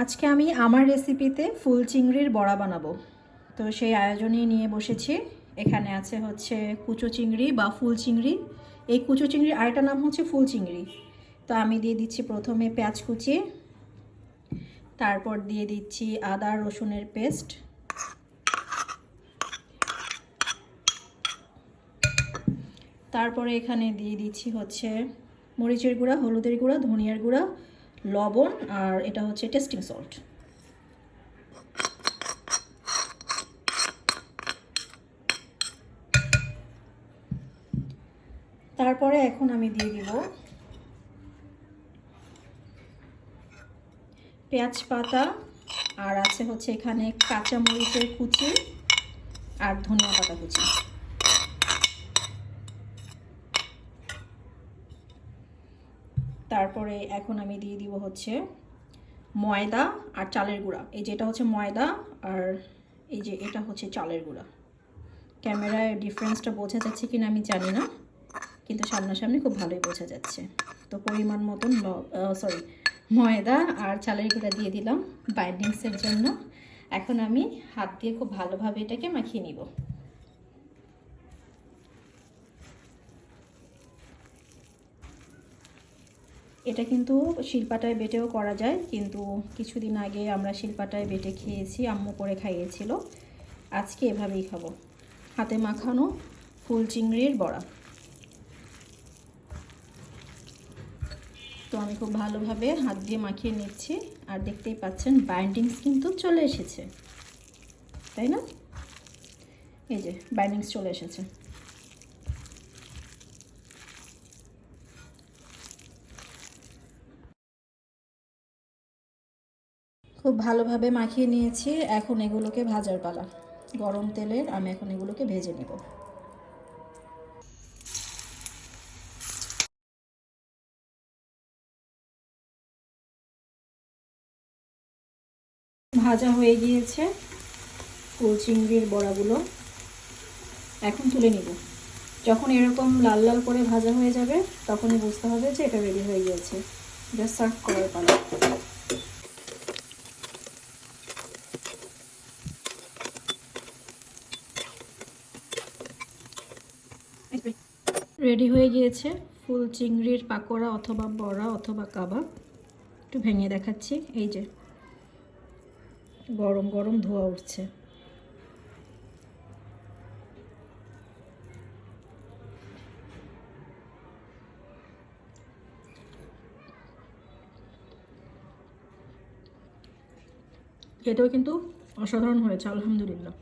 আজকে আমি আমার রেসিপিতে ফুল চিংড়ির বড়া বানাবো। তো সেই আয়োজনেই নিয়ে বসেছি। এখানে আছে হচ্ছে কুচো চিংড়ি বা ফুল চিংড়ি। এই কুচো চিংড়ির আরেকটা নাম হচ্ছে ফুল চিংড়ি। তো আমি দিয়ে দিচ্ছি প্রথমে পেঁয়াজ কুচি, তারপর দিয়ে দিচ্ছি আদা, রসুনের পেস্ট। তারপরে এখানে দিয়ে দিচ্ছি হচ্ছে মরিচের গুঁড়া, হলুদের গুঁড়া, ধনিয়ার গুঁড়া লবণ আর এটা হচ্ছে টেস্টিং সল্ট তারপরে এখন আমি দিয়ে দিব পেঁয়াজ পাতা, আর আছে হচ্ছে এখানে কাঁচামরিচের কুচি আর ধনিয়া পাতা কুচি। তারপরে এখন আমি দিয়ে দিব হচ্ছে ময়দা আর চালের গুঁড়া। এই যেটা হচ্ছে ময়দা আর এই যে এটা হচ্ছে চালের গুঁড়া। ক্যামেরায় ডিফারেন্সটা বোঝা যাচ্ছে কিনা আমি জানি না, কিন্তু সামনাসামনি খুব ভালোই বোঝা যাচ্ছে। তো পরিমাণ মতন সরি ময়দা আর চালের গুঁড়া দিয়ে দিলাম বাইন্ডিংসের জন্য। এখন আমি হাত দিয়ে খুব ভালোভাবে এটাকে মাখিয়ে নিব। এটা কিন্তু শিল্পাটায় বেটেও করা যায়, কিন্তু কিছুদিন আগে আমরা শিল্পাটায় বেটে খেয়েছি, আম্মু করে খাইয়েছিল। আজকে এভাবেই খাব। হাতে মাখানো ফুল চিংড়ির বড়া। তো আমি খুব ভালোভাবে হাত দিয়ে মাখিয়ে নিচ্ছি, আর দেখতেই পাচ্ছেন বাইন্ডিংস কিন্তু চলে এসেছে। তাই না? এই যে বাইন্ডিংস চলে এসেছে। খুব ভালোভাবে মাখিয়ে নিয়েছি। এখন এগুলোকে ভাজার পালা। গরম তেলের আমি এখন এগুলোকে ভেজে নেব। ভাজা হয়ে গিয়েছে। ফুল চিংড়ির বড়াগুলো এখন তুলে নিব। যখন এরকম লাল লাল করে ভাজা হয়ে যাবে, তখনই বুঝতে হবে যে এটা রেডি হয়ে গিয়েছে। জাস্ট সার্ভ করার পালা। রেডি হয়ে গিয়েছে ফুল চিংড়ির পাকোড়া অথবা বড়া অথবা কাবাব। একটু ভেঙে দেখাচ্ছি। এই যে, গরম গরম ধোয়া উঠছে। এটাও কিন্তু অসাধারণ হয়েছে, আলহামদুলিল্লাহ।